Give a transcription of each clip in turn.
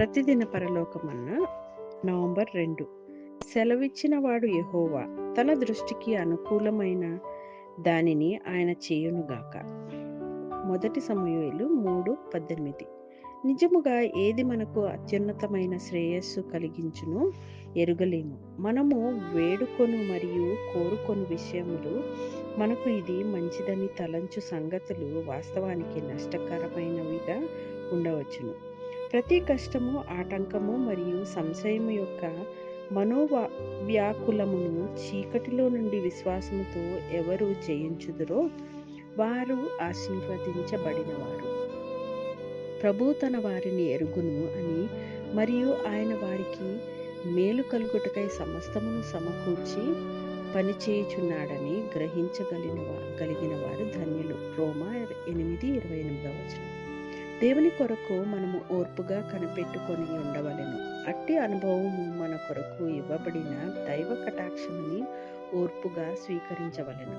ప్రతిదిన పరలోకమన్న November రెండు. సెలవిచ్చిన వాడు తన దృష్టికి అనుకూలమైన దానిని ఆయన చేయునుగాక మొదటి సమయాలు మూడు పద్దెనిమిది. నిజముగా ఏది మనకు అత్యున్నతమైన శ్రేయస్సు కలిగించును? ఎరుగలేము. మనము వేడుకొను మరియు కోరుకొను విషయములు మనకు ఇది మంచిదని తలంచు సంగతులు వాస్తవానికి నష్టకరమైనవిగా ఉండవచ్చును. ప్రతి కష్టము ఆటంకము మరియు సంశయము యొక్క మనోవా వ్యాకులమును చీకటిలో నుండి విశ్వాసముతో ఎవరు జయించుదురో వారు ఆశీర్వదించబడినవారు. ప్రభు తన వారిని ఎరుగును అని మరియు ఆయన వారికి మేలు కలుగుటకై సమస్తమును సమకూర్చి పనిచేయుచున్నాడని గ్రహించగలిగిన గలిగిన వారు ధన్యులు. రోమా ఎనిమిది ఇరవై ఎనిమిదవ వచనం. దేవుని కొరకు మనము ఓర్పుగా కనిపెట్టుకొని ఉండవలెను. అట్టి అనుభవము మన కొరకు ఇవ్వబడిన దైవ కటాక్షముని ఓర్పుగా స్వీకరించవలెను.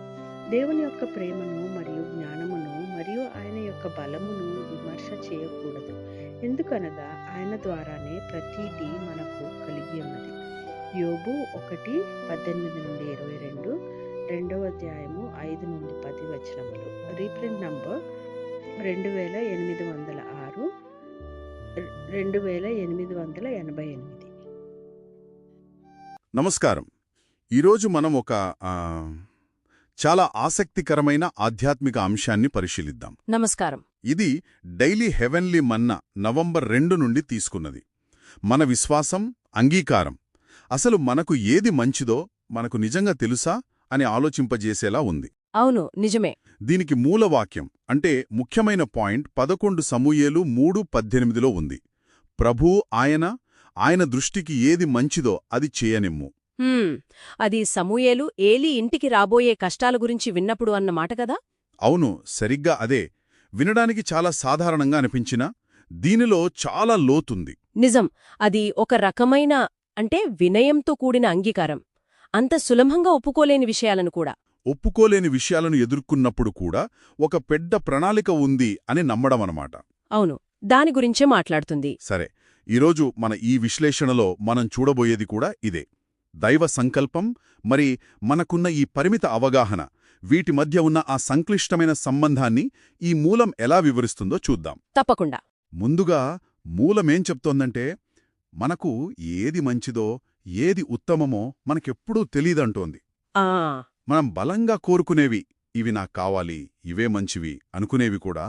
దేవుని యొక్క ప్రేమను మరియు జ్ఞానమును మరియు ఆయన యొక్క బలమును విమర్శ చేయకూడదు. ఎందుకనగా ఆయన ద్వారానే ప్రతిదీ మనకు కలిగి ఉన్నది. యోబు ఒకటి పద్దెనిమిది నుండి ఇరవై రెండు రెండవ అధ్యాయము ఐదు నుండి పది వచనములు. రీప్రింట్ నంబర్ రెండు వేల ఎనిమిది వందల ఆరు రెండు వేల ఎనిమిది వందల ఎనభై ఎనిమిది. నమస్కారం. ఈరోజు మనం ఒక చాలా ఆసక్తికరమైన ఆధ్యాత్మిక అంశాన్ని పరిశీలిద్దాం. నమస్కారం. ఇది డైలీ హెవెన్లీ మన్న నవంబర్ రెండు నుండి తీసుకున్నది. మన విశ్వాసం అంగీకారం. అసలు మనకు ఏది మంచిదో మనకు నిజంగా తెలుసా అని ఆలోచింపజేసేలా ఉంది. అవును నిజమే. దీనికి మూలవాక్యం అంటే ముఖ్యమైన పాయింట్ పదకొండు సమూయేలు మూడు పద్దెనిమిదిలో ఉంది. ప్రభూ ఆయన ఆయన దృష్టికి ఏది మంచిదో అది చేయనిమ్ము. అది సమూయేలు ఏలీ ఇంటికి రాబోయే కష్టాల గురించి విన్నప్పుడు అన్న మాట కదా? అవును సరిగ్గా అదే. వినడానికి చాలా సాధారణంగా అనిపించినా దీనిలో చాలా లోతుంది. నిజం. అది ఒక రకమైన అంటే వినయంతో కూడిన అంగీకారం. అంత సులభంగా ఒప్పుకోలేని విషయాలను కూడా. ఒప్పుకోలేని విషయాలను ఎదుర్కొన్నప్పుడు కూడా ఒక పెద్ద ప్రణాళిక ఉంది అని నమ్మడమనమాట. అవును దాని గురించే మాట్లాడుతుంది. సరే ఈరోజు మన ఈ విశ్లేషణలో మనం చూడబోయేది కూడా ఇదే. దైవ సంకల్పం మరి మనకున్న ఈ పరిమిత అవగాహన వీటి మధ్య ఉన్న ఆ సంక్లిష్టమైన సంబంధాన్ని ఈ మూలం ఎలా వివరిస్తుందో చూద్దాం. తప్పకుండా. ముందుగా మూలమేం చెప్తోందంటే మనకు ఏది మంచిదో ఏది ఉత్తమమో మనకెప్పుడూ తెలీదంటోంది. మనం బలంగా కోరుకునేవి ఇవి నాకు కావాలి ఇవే మంచివి అనుకునేవి కూడా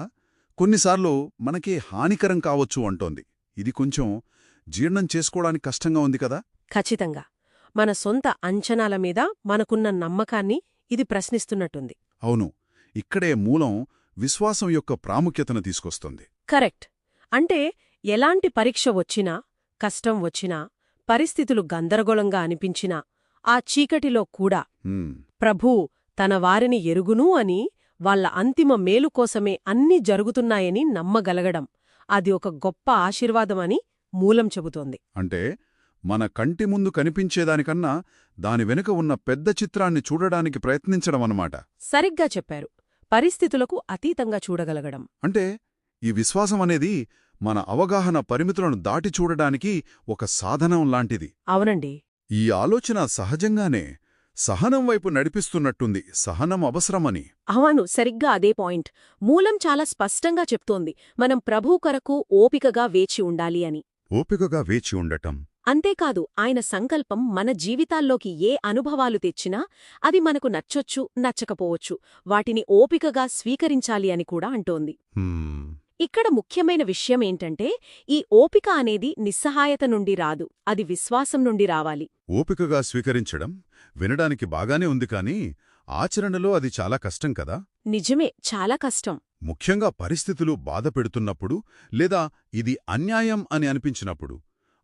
కొన్నిసార్లు మనకే హానికరం కావచ్చు అంటోంది. ఇది కొంచెం జీర్ణం చేసుకోవడానికి కష్టంగా ఉంది కదా? ఖచ్చితంగా. మన సొంత అంచనాల మీద మనకున్న నమ్మకాన్ని ఇది ప్రశ్నిస్తున్నట్టుంది. అవును. ఇక్కడే మూలం విశ్వాసం యొక్క ప్రాముఖ్యతను తీసుకొస్తుంది. కరెక్ట్. అంటే ఎలాంటి పరీక్ష వచ్చినా కష్టం వచ్చినా పరిస్థితులు గందరగోళంగా అనిపించినా ఆ చీకటిలో కూడా. ప్రభూ తన వారిని ఎరుగునూ అని వాళ్ళ అంతిమ మేలు కోసమే అన్నీ జరుగుతున్నాయని నమ్మగలగడం. అది ఒక గొప్ప ఆశీర్వాదమని మూలం చెబుతోంది. అంటే మన కంటి ముందు కనిపించేదానికన్నా దాని వెనుక ఉన్న పెద్ద చిత్రాన్ని చూడడానికి ప్రయత్నించడం అన్నమాట సరిగ్గా చెప్పారు. పరిస్థితులకు అతీతంగా చూడగలగడం. అంటే ఈ విశ్వాసం అనేది మన అవగాహన పరిమితులను దాటి చూడడానికి ఒక సాధనం లాంటిది. అవునండి. ఈ ఆలోచన సహజంగానే సహనం వైపు నడిపిస్తున్నట్టుంది. సహనం అవసరమని. అవును సరిగ్గా అదే పాయింట్. మూలం చాలా స్పష్టంగా చెప్తోంది. మనం ప్రభూ కొరకు ఓపికగా వేచి ఉండాలి అని. ఓపికగా వేచి ఉండటం. అంతేకాదు ఆయన సంకల్పం మన జీవితాల్లోకి ఏ అనుభవాలు తెచ్చినా అది మనకు నచ్చొచ్చు నచ్చకపోవచ్చు. వాటిని ఓపికగా స్వీకరించాలి అని కూడా అంటోంది. ఇక్కడ ముఖ్యమైన విషయమేంటంటే ఈ ఓపిక అనేది నిస్సహాయత నుండి రాదు అది విశ్వాసం నుండి రావాలి. ఓపికగా స్వీకరించడం వినడానికి బాగానే ఉంది కాని ఆచరణలో అది చాలా కష్టం కదా? నిజమే చాలా కష్టం. ముఖ్యంగా పరిస్థితులు బాధ పెడుతున్నప్పుడు లేదా ఇది అన్యాయం అని అనిపించినప్పుడు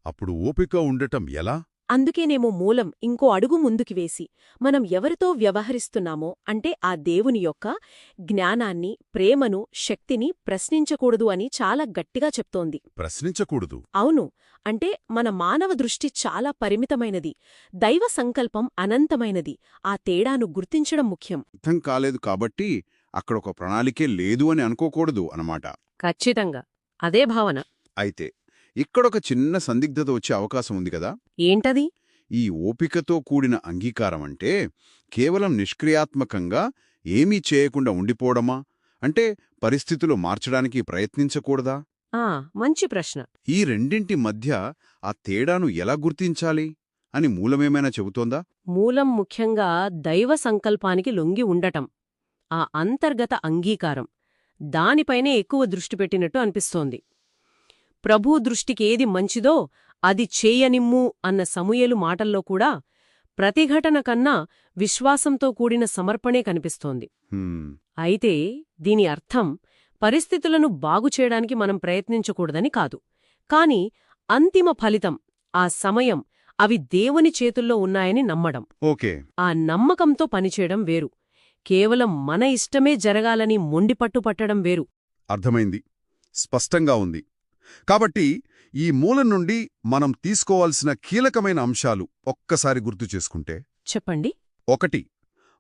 అప్పుడు ఓపిక ఉండటం ఎలా? అందుకేనేమో మూలం ఇంకో అడుగు ముందుకి వేసి మనం ఎవరితో వ్యవహరిస్తున్నామో అంటే ఆ దేవుని యొక్క జ్ఞానాన్ని ప్రేమను శక్తిని ప్రశ్నించకూడదు అని చాలా గట్టిగా చెప్తోంది. ప్రశ్నించకూడదు? అవును. అంటే మన మానవ దృష్టి చాలా పరిమితమైనది. దైవ సంకల్పం అనంతమైనది. ఆ తేడాను గుర్తించడం ముఖ్యం. అర్థం కాలేదు కాబట్టి అక్కడ ఒక ప్రణాళికే లేదు అని అనుకోకూడదు అన్నమాట. ఖచ్చితంగా. అదే భావన. అయితే ఇక్కడొక చిన్న సందిగ్ధత వచ్చే అవకాశం ఉంది కదా? ఏంటది? ఈ ఓపికతో కూడిన అంగీకారం అంటే కేవలం నిష్క్రియాత్మకంగా ఏమీ చేయకుండా ఉండిపోవడమా? అంటే పరిస్థితులు మార్చడానికి ప్రయత్నించకూడదా? ఆ మంచి ప్రశ్న. ఈ రెండింటి మధ్య ఆ తేడాను ఎలా గుర్తించాలి? అని మూలమేమైనా చెబుతోందా? మూలం ముఖ్యంగా దైవ సంకల్పానికి లొంగి ఉండటం ఆ అంతర్గత అంగీకారం దానిపైనే ఎక్కువ దృష్టి పెట్టినట్టు అనిపిస్తోంది. ప్రభు దృష్టికి ఏది మంచిదో అది చేయనిమ్ము అన్న సమూయేలు మాటల్లో కూడా ప్రతిఘటన కన్నా విశ్వాసంతో కూడిన సమర్పణే కనిపిస్తోంది. అయితే దీని అర్థం పరిస్థితులను బాగుచేయడానికి మనం ప్రయత్నించకూడదని కాదు. కాని అంతిమ ఫలితం ఆ సమయం అవి దేవుని చేతుల్లో ఉన్నాయని నమ్మడం. ఓకే. ఆ నమ్మకంతో పనిచేయడం వేరు. కేవలం మన ఇష్టమే జరగాలని మొండిపట్టు పట్టడం వేరు. అర్థమైంది. స్పష్టంగా ఉంది. కాబట్టి ఈ మూలం నుండి మనం తీసుకోవాల్సిన కీలకమైన అంశాలు ఒక్కసారి గుర్తు చేసుకుంటే చెప్పండి. ఒకటి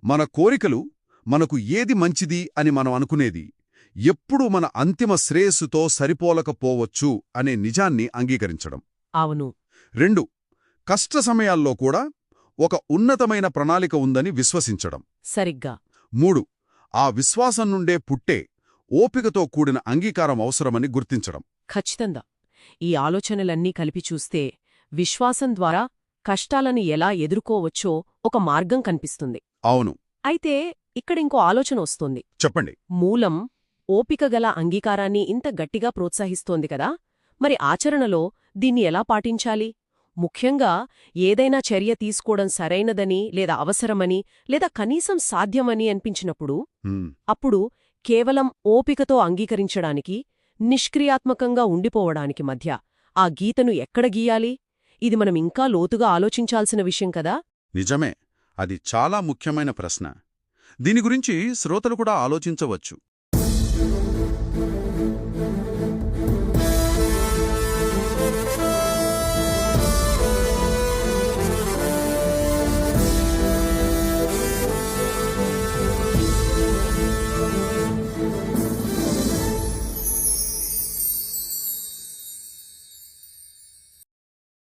మన కోరికలు మనకు ఏది మంచిది అని మనం అనుకునేది ఎప్పుడు మన అంతిమ శ్రేయస్సుతో సరిపోలకపోవచ్చు అనే నిజాన్ని అంగీకరించడం. అవును. రెండు కష్ట సమయాల్లో కూడా ఒక ఉన్నతమైన ప్రణాళిక ఉందని విశ్వసించడం. సరిగ్గా. మూడు ఆ విశ్వాసం నుండే పుట్టే ఓపికతో కూడిన అంగీకారం అవసరమని గుర్తించడం. ఖచ్చితంగా. ఈ ఆలోచనలన్నీ కలిపి చూస్తే విశ్వాసం ద్వారా కష్టాలను ఎలా ఎదుర్కోవచ్చో ఒక మార్గం కనిపిస్తుంది. అవును. అయితే ఇక్కడింకో ఆలోచన వస్తోంది. చెప్పండి. మూలం ఓపికగల అంగీకారాన్ని ఇంత గట్టిగా ప్రోత్సహిస్తోంది కదా. మరి ఆచరణలో దీన్ని ఎలా పాటించాలి? ముఖ్యంగా ఏదైనా చర్య తీసుకోవడం సరైనదని లేదా అవసరమని లేదా కనీసం సాధ్యమని అనిపించినప్పుడు అప్పుడు కేవలం ఓపికతో అంగీకరించడానికి నిష్క్రియాత్మకంగా ఉండిపోవడానికి మధ్య ఆ గీతను ఎక్కడ గీయాలి? ఇది మనం ఇంకా లోతుగా ఆలోచించాల్సిన విషయం కదా? నిజమే. అది చాలా ముఖ్యమైన ప్రశ్న. దీని గురించి శ్రోతలు కూడా ఆలోచించవచ్చు.